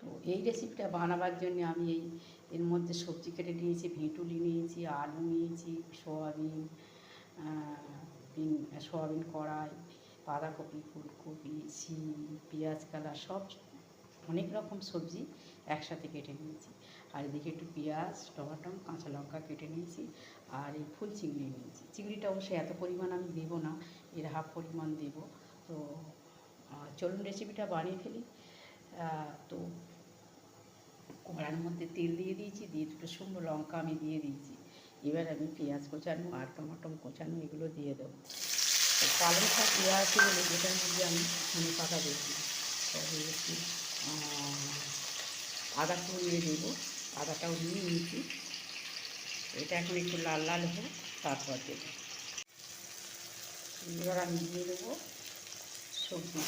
তো এই রেসিপিটা বানাবার জন্য আমি এই, এর মধ্যে সবজি কেটে নিয়েছি, ভিঁটুলি নিয়েছি, আলু নিয়েছি, সোয়াবিন বিন- সোয়াবিন কড়াই, বাঁধাকপি, ফুলকপি, শিম, পেঁয়াজ কালা সব অনেক রকম সবজি একসাথে কেটে নিয়েছি। আর এদিকে একটু পেঁয়াজ, টমাটো, কাঁচা লঙ্কা কেটে নিয়েছি আর এই ফুল চিংড়ি নিয়েছি। চিংড়িটা অবশ্যই এত পরিমাণ আমি দেবো না, এর হাফ পরিমাণ দেব। তো চলুন রেসিপিটা বানিয়ে ফেলি। তো কড়ার মধ্যে তেল দিয়ে দিয়েছি দিয়ে দুটো শুকনো লঙ্কা আমি দিয়ে দিয়েছি। এবার আমি পেঁয়াজ কোচানো আর টমাটো কোচানো এগুলো দিয়ে দেবো। পালং শাক দেওয়া আছে বলে যেটার মধ্যে আমি ধনে পাতা দিয়েছি তবে একটু আহ, আদা কুড়িয়ে দেবো। আদাটাও নিয়ে নিয়েছি এটা এখন একটু লাল লাল হোক তারপর দেবো। এবার আমি দিয়ে দেবো সবজি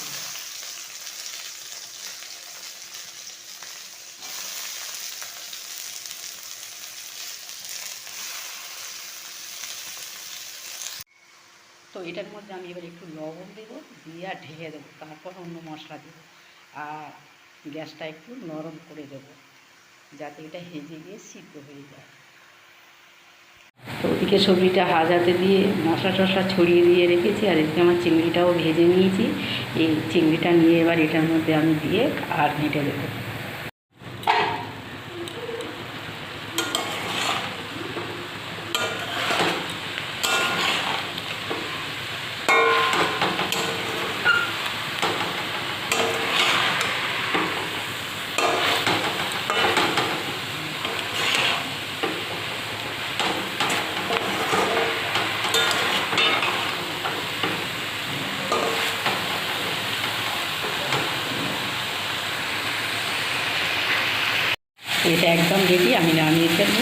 তো এটার মধ্যে আমি এবার একটু লবণ দেবো, দিয়ে আর ঢেকে দেবো। তারপর অন্য মশলা দেবো। আর গ্যাসটা একটু নরম করে দেবো, যাতে এটা হেজে গিয়ে সিদ্ধ হয়ে যায়। তো ওদিকে সবজিটা হাজাতে দিয়ে মশলা টশলা ছড়িয়ে দিয়ে রেখেছি, আর এদিকে আমার চিংড়িটাও ভেজে নিয়েছি। এই চিংড়িটা নিয়ে এবার এটার মধ্যে আমি দিয়ে আর নেটে দেবো। এটা একদম রেডি আমি নামিয়ে ফেলব।